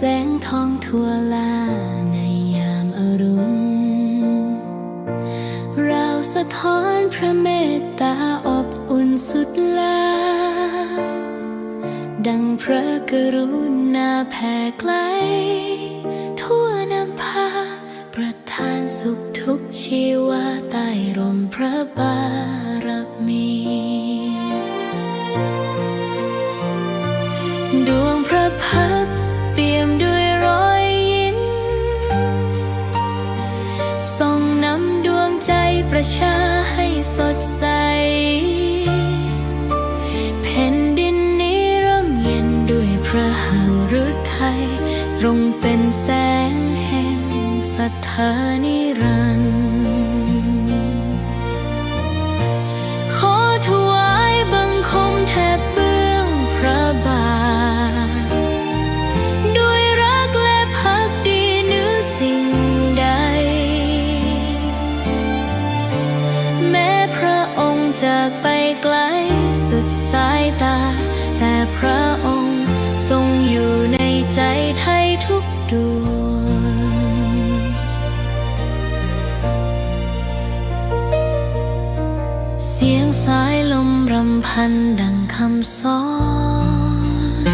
แสงทองทั่วลาในยามอรุณ เราสะท้อนพระเมตตาอบอุ่นสุดลาดังพระกรุณาแผ่ไกล ทั่วนำพา ประทานสุขทุกชีวาใต้ร่มพระบารมี ดวงพระพักตร์ ปี่ยมด้วยรอยยิ้มส่องนำดวงใจประชาให้สดใส แผ่นดินนี้ร่มเย็นด้วยพระหฤทัยทรงเป็นแสงแห่งศรัทธานิรันดร์ จากไปไกลสุดสายตา แต่พระองค์ทรงอยู่ในใจไทยทุกดวง เสียงสายลมรำพันดังคำสอน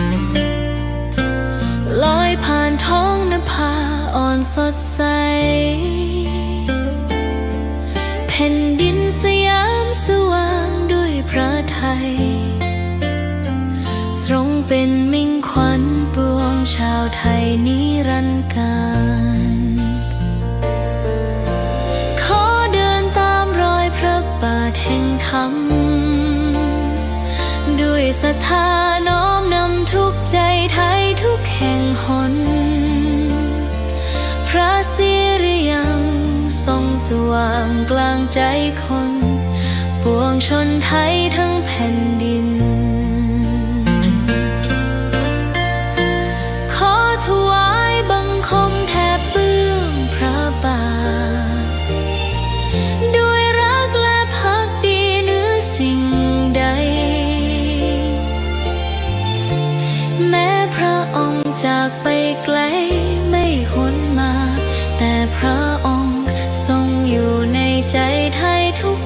ลอยผ่านท้องนภาอ่อนสดใส ทรงเป็นมิ่งขวัญปวงชาวไทยนิรันดร์การขอเดินตามรอยพระบาทแห่งธรรม ด้วยศรัทธาน้อมนำทุกใจไทยทุกแห่งหน พระสิริยังทรงสว่างกลางใจคน ปวงชนไทยทั้งแผ่นดิน ขอถวายบังคมแทบเบื้องพระบาท ด้วยรักและพักดีเนื้อสิ่งใด แม้พระองค์จากไปไกลไม่หวนมา แต่พระองค์ทรงอยู่ในใจไทยทุก